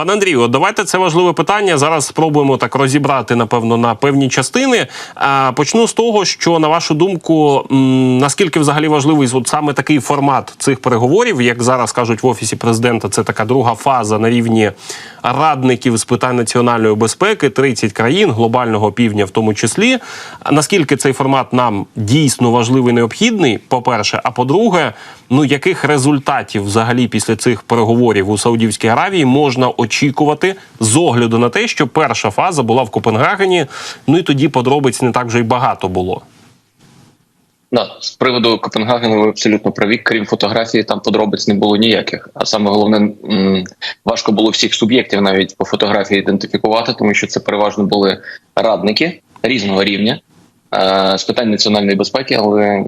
Пане Андрію, давайте це важливе питання. Зараз спробуємо так розібрати, напевно, на певні частини. Почну з того, що на вашу думку, наскільки взагалі важливий от саме такий формат цих переговорів, як зараз кажуть в офісі президента, це така друга фаза на рівні радників з питань національної безпеки, 30 країн глобального півдня, в тому числі. Наскільки цей формат нам дійсно важливий, необхідний? По перше, а по-друге, ну яких результатів взагалі після цих переговорів у Саудівській Аравії можна очікувати з огляду на те, що перша фаза була в Копенгагені. Ну і тоді подробиць не так вже й багато було. Да, з приводу Копенгагену ви абсолютно праві. Крім фотографії, там подробиць не було ніяких. А саме головне, важко було всіх суб'єктів навіть по фотографії ідентифікувати, тому що це переважно були радники різного рівня е, з питань національної безпеки, але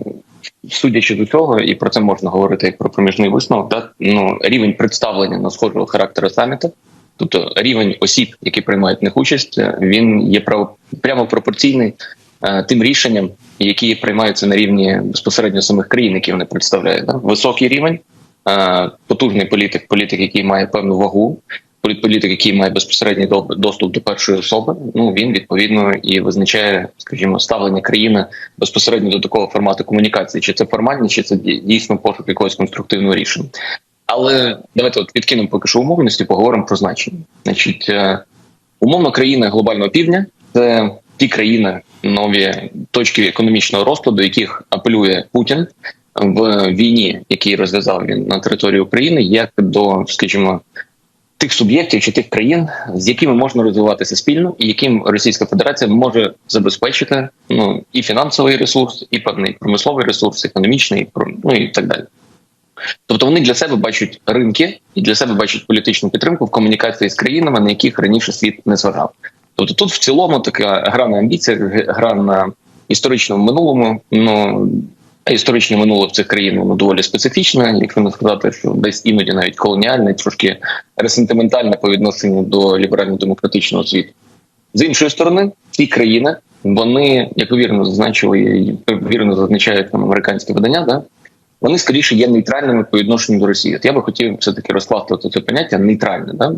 судячи до цього, і про це можна говорити як про проміжний висновок, да, ну рівень представлення на схожого характеру саміту. Тобто рівень осіб, які приймають в них участь, е, він є право прямо пропорційний е, тим рішенням, які приймаються на рівні безпосередньо самих країн, які вони представляють. Да? Високий рівень, е, потужний політик, політик, який має певну вагу, полі- політик, який має безпосередній доступ до першої особи. Ну він відповідно і визначає, скажімо, ставлення країни безпосередньо до такого формату комунікації, чи це формальні, чи це дійсно пошук якогось конструктивного рішення. Але давайте от відкинемо поки що умовності, поговоримо про значення. Значить, е, умовно, країни глобального півдня це ті країни, нові точки економічного розкладу, яких апелює Путін в війні, який розв'язав він на території України, як до, скажімо, тих суб'єктів чи тих країн, з якими можна розвиватися спільно, і яким Російська Федерація може забезпечити ну і фінансовий ресурс, і певний промисловий ресурс, економічний, ну і так далі. Тобто вони для себе бачать ринки і для себе бачать політичну підтримку в комунікації з країнами, на яких раніше світ не зважав. Тобто тут в цілому така гра на амбіціях, гра на історичному минулому. Ну історичне минуле в цих країн воно доволі специфічне, якщо не сказати, що десь іноді навіть колоніальне, трошки ресентиментальне по відношенню до ліберально-демократичного світу. З іншої сторони, ці країни, вони, як вірно зазначили, вірно зазначають там американське видання, да, вони скоріше є нейтральними по відношенню до Росії. От я би хотів все таки розкласти це поняття нейтральне. Да?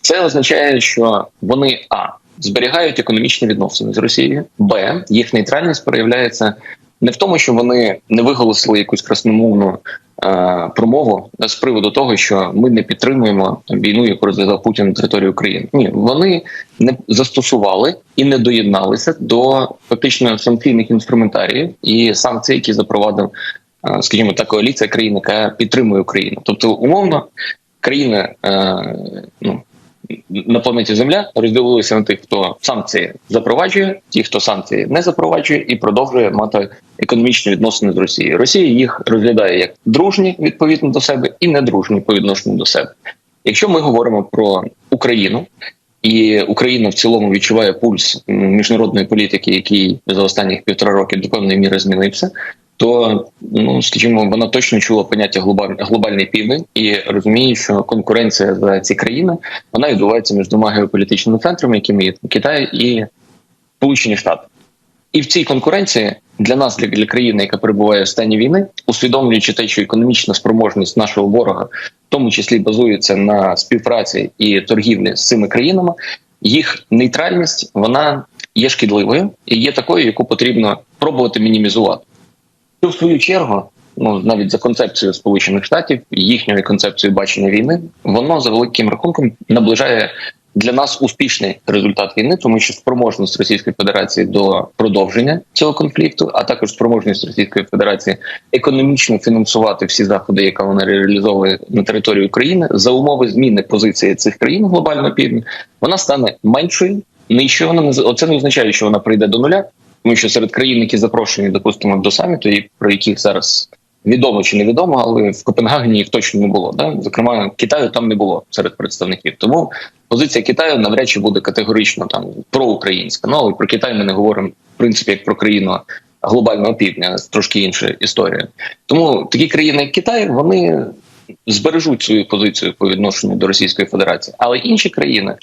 Це означає, що вони а зберігають економічні відносини з Росією, б їх нейтральність проявляється не в тому, що вони не виголосили якусь красномовну е, промову з приводу того, що ми не підтримуємо війну, яку розв'язав Путін на території України. Ні, вони не застосували і не доєдналися до фактично санкційних інструментаріїв і санкцій, які запровадив скажімо, та коаліція країн, яка підтримує Україну. Тобто, умовно, країни е, ну, на планеті Земля розділилися на тих, хто санкції запроваджує, ті, хто санкції не запроваджує, і продовжує мати економічні відносини з Росією. Росія їх розглядає як дружні відповідно до себе і недружні по відношенню до себе. Якщо ми говоримо про Україну. І Україна в цілому відчуває пульс міжнародної політики, який за останніх півтора роки до певної міри змінився. То ну скажімо, вона точно чула поняття глобаль, глобальний південь і розуміє, що конкуренція за ці країни вона відбувається між двома геополітичними центрами, якими є Китай і Сполучені Штати. І в цій конкуренції для нас, для, для країни, яка перебуває в стані війни, усвідомлюючи те, що економічна спроможність нашого ворога, в тому числі базується на співпраці і торгівлі з цими країнами, їх нейтральність вона є шкідливою і є такою, яку потрібно пробувати мінімізувати. Що в свою чергу, ну навіть за концепцією Сполучених Штатів, їхньою концепцією бачення війни, воно за великим рахунком наближає для нас успішний результат війни, тому що спроможність Російської Федерації до продовження цього конфлікту, а також спроможність Російської Федерації економічно фінансувати всі заходи, які вона реалізовує на території України, за умови зміни позиції цих країн глобального півдня, вона стане меншою, нижчою. Вона не це не означає, що вона прийде до нуля, тому що серед країн, які запрошені, допустимо, до саміту, і про яких зараз відомо чи невідомо, але в Копенгагені їх точно не було. Да? Зокрема, Китаю там не було серед представників. Тому позиція Китаю навряд чи буде категорично там проукраїнська. Ну але про Китай ми не говоримо в принципі як про країну глобального півдня, трошки інша історія. Тому такі країни, як Китай, вони збережуть свою позицію по відношенню до Російської Федерації, але інші країни.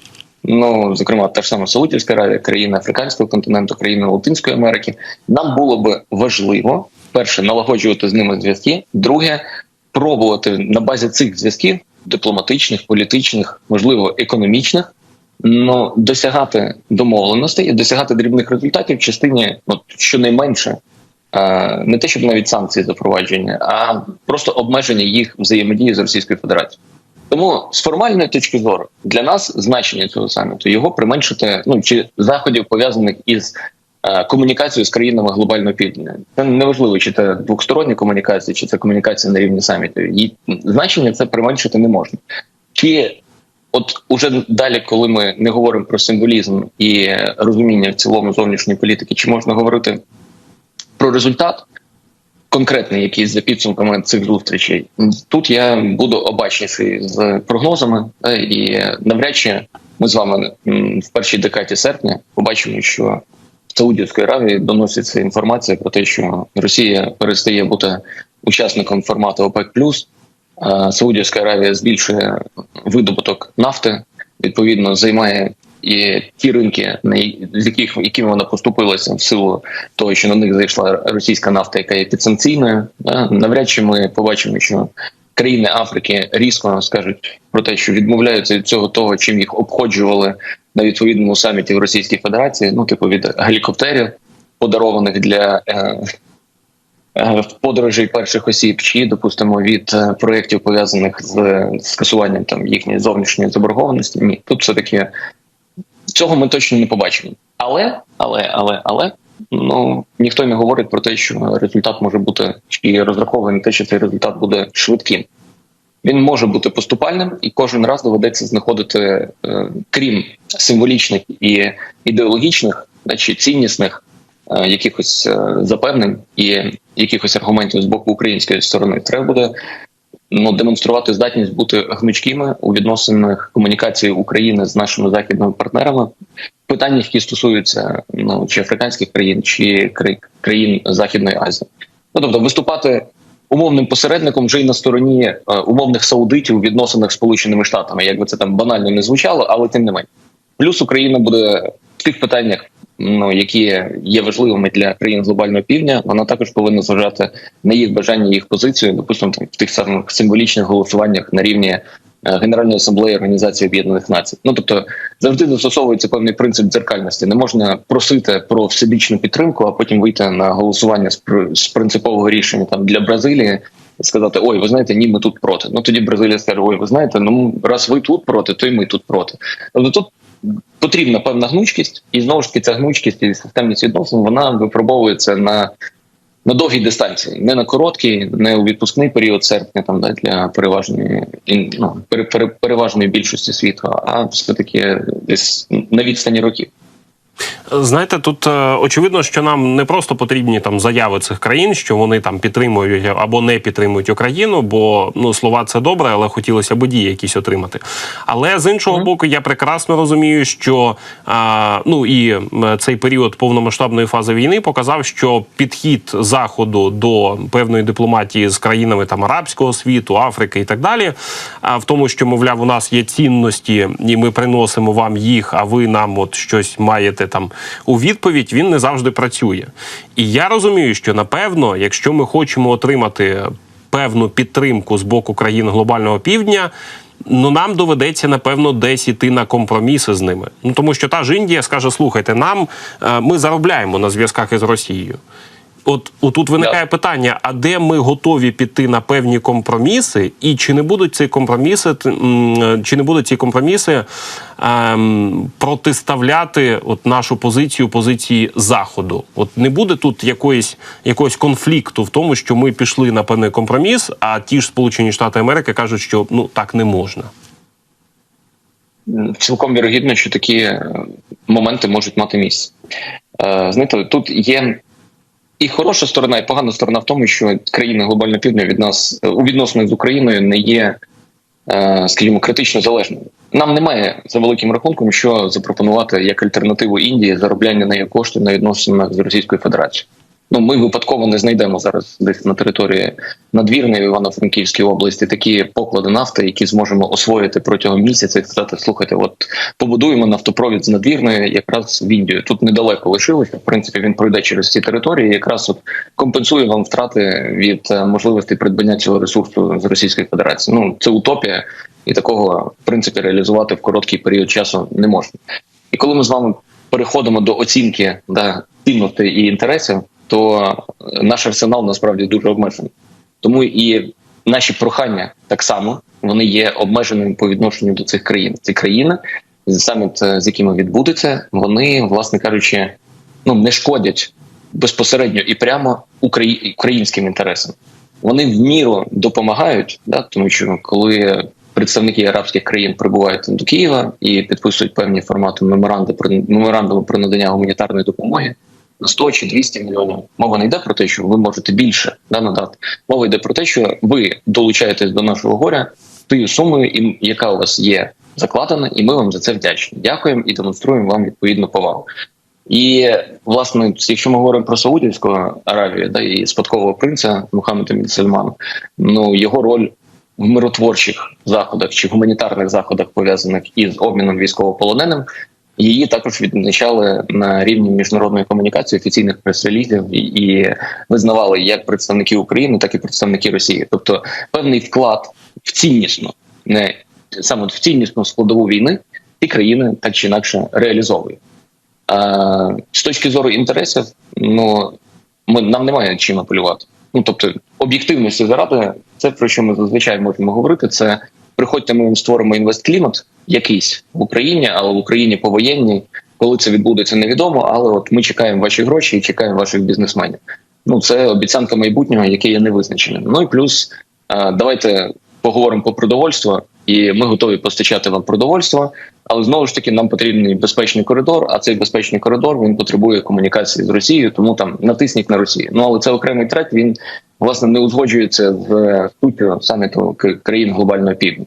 Ну, зокрема, та ж сама Саудівська Аравія, країни Африканського континенту, країни Латинської Америки, нам було би важливо перше налагоджувати з ними зв'язки. Друге, пробувати на базі цих зв'язків дипломатичних, політичних, можливо, економічних. Ну, досягати домовленостей і досягати дрібних результатів в частині, ну, щонайменше, е, не те, щоб навіть санкції запровадження, а просто обмеження їх взаємодії з Російською Федерацією. Тому з формальної точки зору для нас значення цього саміту його применшити ну чи заходів пов'язаних із е, комунікацією з країнами глобального півдня. Це неважливо, чи це двостороння комунікація, чи це комунікація на рівні саміту. Її значення це применшити не можна. Чи От уже далі, коли ми не говоримо про символізм і розуміння в цілому зовнішньої політики, чи можна говорити про результат конкретний, якийсь за підсумками цих зустрічей? Тут я буду обачніший з прогнозами, е, і навряд чи ми з вами в першій декаді серпня побачимо, що в Саудівської Аравії доноситься інформація про те, що Росія перестає бути учасником формату ОПЕК+, Саудівська Аравія збільшує видобуток нафти, відповідно займає і ті ринки, з яких якими вона поступилася в силу того, що на них зайшла російська нафта, яка є підсанкційною. Да? Навряд чи ми побачимо, що країни Африки різко скажуть про те, що відмовляються від цього того, чим їх обходжували на відповідному саміті в Російській Федерації, ну типу від гелікоптерів, подарованих для. е, е, подорожей перших осіб, чи допустимо від е, проєктів пов'язаних з скасуванням там їхньої зовнішньої заборгованості. Ні, тут все таки цього ми точно не побачимо. Але, але, але, але ну ніхто не говорить про те, що результат може бути чи розрахований те, що цей результат буде швидким. Він може бути поступальним, і кожен раз доведеться знаходити, е, крім символічних і ідеологічних, чи ціннісних е, якихось е, запевнень і якихось аргументів з боку української сторони. Треба буде ну, демонструвати здатність бути гнучкими у відносинах комунікації України з нашими західними партнерами. Питання, які стосуються ну чи африканських країн, чи країн Західної Азії. Ну тобто виступати умовним посередником вже й на стороні е, умовних саудитів у відносинах з Сполученими Штатами, як би це там банально не звучало, але тим не менше. Плюс Україна буде в тих питаннях, ну які є важливими для країн глобального півдня. Вона також повинна зважати на їх бажання, їх позицію, допустимо, в тих самих символічних голосуваннях на рівні е, Генеральної асамблеї Організації Об'єднаних Націй. Ну тобто завжди застосовується певний принцип дзеркальності. Не можна просити про всебічну підтримку, а потім вийти на голосування з принципового рішення там для Бразилії. Сказати, ой, ви знаєте, ні, ми тут проти. Ну тоді Бразилія скаже, ой, ви знаєте, ну раз ви тут проти, то й ми тут проти. Тобто тут потрібна певна гнучкість, і знову ж таки ця гнучкість і системність відносин вона випробовується на, на довгій дистанції, не на короткій, не у відпускний період серпня, там да, для переважної ну, пере, пере, переважної більшості світу, а все таки десь на відстані років. Знаєте, тут е, очевидно, що нам не просто потрібні там заяви цих країн, що вони там підтримують або не підтримують Україну, бо ну слова це добре, але хотілося б дії якісь отримати. Але з іншого боку, я прекрасно розумію, що а, ну і цей період повномасштабної фази війни показав, що підхід заходу до певної дипломатії з країнами там арабського світу, Африки і так далі, а в тому, що мовляв, у нас є цінності, і ми приносимо вам їх, а ви нам от щось маєте там у відповідь, він не завжди працює. І я розумію, що напевно, якщо ми хочемо отримати певну підтримку з боку країн глобального півдня. Ну, нам доведеться напевно десь іти на компроміси з ними. Ну тому що та ж Індія скаже: слухайте, нам е, ми заробляємо на зв'язках із Росією. От отут виникає Да. питання: а де ми готові піти на певні компроміси, і чи не будуть ці компроміси, чи не будуть ці компроміси ем, протиставляти от нашу позицію позиції заходу? От не буде тут якоїсь якогось конфлікту в тому, що ми пішли на певний компроміс, а ті ж Сполучені Штати Америки кажуть, що ну так не можна. Цілком вірогідно, що такі е, моменти можуть мати місце. Е, Знаєте, тут є і хороша сторона, і погана сторона в тому, що країни глобального півдня від нас е, у відносинах з Україною не є, е, скажімо, критично залежними. Нам немає за великим рахунком, що запропонувати як альтернативу Індії заробляння нею кошти на відносинах з Російською Федерацією. Ну, ми випадково не знайдемо зараз десь на території надвірної Івано-Франківській області такі поклади нафти, які зможемо освоїти протягом місяця і сказати: слухайте, от побудуємо нафтопровід з надвірної якраз в Індію. Тут недалеко лишилося. В принципі, він пройде через ці території. і Якраз от компенсує вам втрати від е, можливості придбання цього ресурсу з Російської Федерації. Ну це утопія. і такого в принципі реалізувати в короткий період часу не можна. І коли ми з вами переходимо до оцінки да, цінностей і інтересів, то е, наш арсенал насправді дуже обмежений. Тому і наші прохання так само вони є обмеженими по відношенню до цих країн. Ці країни, саміт, е, з якими відбудеться, вони, власне кажучи, ну не шкодять безпосередньо і прямо украї- українським інтересам. Вони в міру допомагають, да, тому що коли представники арабських країн прибувають до Києва і підписують певні формати меморандуми про меморандуми про надання гуманітарної допомоги на 100 чи 200 мільйонів. Мова не йде про те, що ви можете більше да, надати. Мова йде про те, що ви долучаєтесь до нашого горя тією сумою, яка у вас є закладена, і ми вам за це вдячні. Дякуємо і демонструємо вам відповідну повагу. І власне, якщо ми говоримо про Саудівську Аравію, да і спадкового принца Мухаммеда Бін ну його роль в миротворчих заходах чи гуманітарних заходах, пов'язаних із обміном військовополоненим, її також відзначали на рівні міжнародної комунікації офіційних прес-релізів і, і визнавали як представники України, так і представники Росії. Тобто певний вклад в ціннісну, не саме в ціннісну складову війни, ці країни так чи інакше реалізовують. А, з точки зору інтересів, ну ми нам немає чим апелювати. Ну тобто, об'єктивності заради, це про що ми зазвичай можемо говорити. Це приходьте, ми вам створимо інвестклімат якийсь в Україні, але в Україні повоєнній. Коли це відбудеться, невідомо. Але от ми чекаємо ваші гроші і чекаємо ваших бізнесменів. Ну це обіцянка майбутнього, яке є невизначеним. Ну і плюс давайте поговоримо про продовольство, і ми готові постачати вам продовольство. Але знову ж таки нам потрібний безпечний коридор. А цей безпечний коридор він потребує комунікації з Росією, тому там натисніть на Росію. Ну але це окремий трек. Він власне не узгоджується з суттю саміту країн глобального півдня.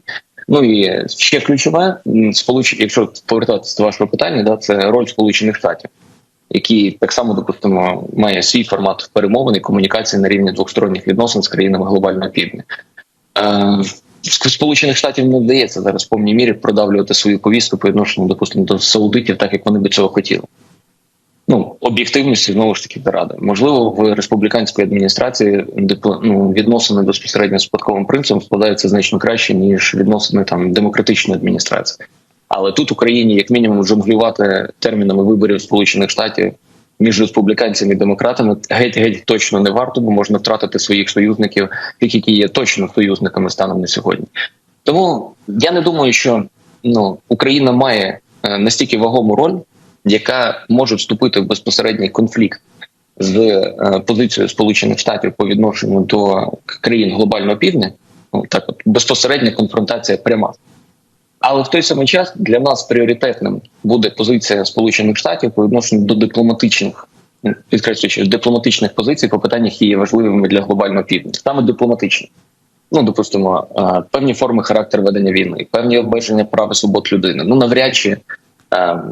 Ну і ще ключове сполуч... якщо повертатися до вашого питання, да це роль Сполучених Штатів, які так само допустимо має свій формат перемовин і комунікації на рівні двосторонніх відносин з країнами глобального півдня. Е, Сполучених Штатів не вдається зараз в повній мірі продавлювати свою повістку по відношенню, допустимо, до саудитів, так як вони би цього хотіли. Ну, об'єктивності знову ж таки ради. Можливо, в республіканської адміністрації ну, відносини безпосередньо з спадковим принципом складаються значно краще, ніж відносини там демократичної адміністрації. Але тут Україні, як мінімум, жонглювати термінами виборів Сполучених Штатів між республіканцями і демократами геть геть точно не варто, бо можна втратити своїх союзників, тих, які є точно союзниками станом на сьогодні. Тому я не думаю, що ну Україна має е, настільки вагому роль, яка може вступити в безпосередній конфлікт з е, позицією Сполучених Штатів по відношенню до країн глобального півдня. Ну так, от безпосередня конфронтація пряма. Але в той самий час для нас пріоритетним буде позиція Сполучених Штатів по відношенню до дипломатичних, підкреслюючи дипломатичних позицій по питаннях, які є важливими для глобального півдня, саме дипломатичні. Ну, допустимо, е, певні форми характеру ведення війни, певні обмеження прав і свобод людини. Ну навряд чи,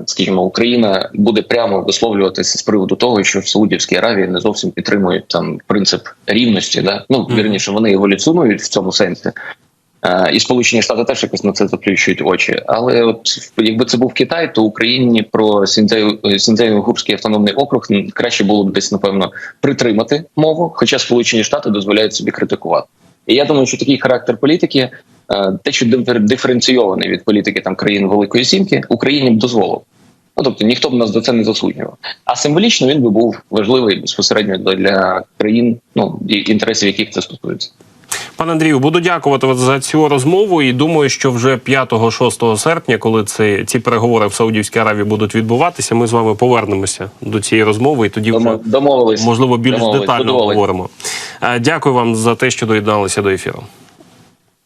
скажімо, Україна буде прямо висловлюватися з приводу того, що в Саудівській Аравії не зовсім підтримують там принцип рівності. Да? Ну вірніше, вони еволюціонують в цьому сенсі. Е, І Сполучені Штати теж якось на це заплющують очі. Але от якби це був Китай, то Україні про Сінзею-Гурський автономний округ краще було б десь напевно притримати мову, хоча Сполучені Штати дозволяють собі критикувати. І я думаю, що такий характер політики, е, те, що дифер- диференційований від політики там країн Великої Сімки, Україні б дозволив. Ну тобто ніхто б нас за це не засуджував. А символічно він би був важливий безпосередньо для- країн, ну і інтересів яких це стосується. Пане Андрію, буду дякувати за цю розмову. І думаю, що вже 5-6 серпня, коли ці, ці переговори в Саудівській Аравії будуть відбуватися, ми з вами повернемося до цієї розмови, і тоді вже Домовились. можливо більш Домовились. детально Задоволені. говоримо. Е, Дякую вам за те, що доєдналися до ефіру.